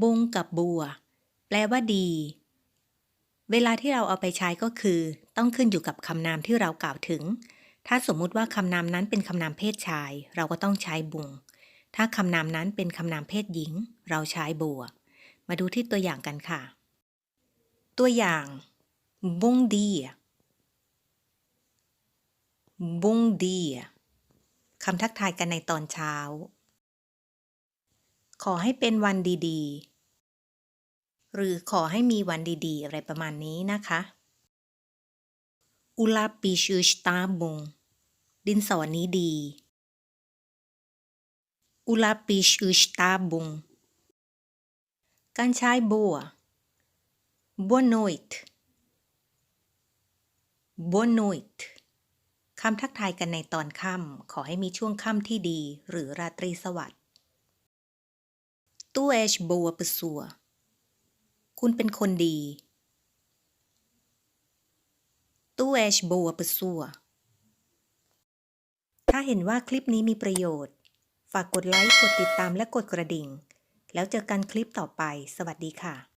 บุงกับบัว แปลว่าดี เวลาที่เราเอาไปใช้ก็คือ ต้องขึ้นอยู่กับคำนามที่เรากล่าวถึง ถ้าสมมุติว่าคำนามนั้นเป็นคำนามเพศชาย เราก็ต้องใช้บุง ถ้าคำนามนั้นเป็นคำนามเพศหญิง เราใช้บัว มาดูที่ตัวอย่างกันค่ะ ตัวอย่าง bom dia bom dia คำทักทายกันในตอนเช้า ขอให้เป็นวันดีๆ หรือขอให้มีวันดีๆ อะไรประมาณนี้นะคะอุลาปิชูสตาบงดินสอนี้ดีอุลาปิชูสตาบงการใช้บัว boa noite boa noite คำทักทายกันในตอนค่ำ ขอให้มีช่วงค่ำที่ดี หรือราตรีสวัสดิ์ Tu és boa pessoa คุณเป็นคนดี Tu és boa pessoa ถ้าเห็นว่าคลิปนี้มีประโยชน์ ฝากกดไลค์ กดติดตามและกดกระดิ่ง แล้วเจอกันคลิปต่อไป สวัสดีค่ะ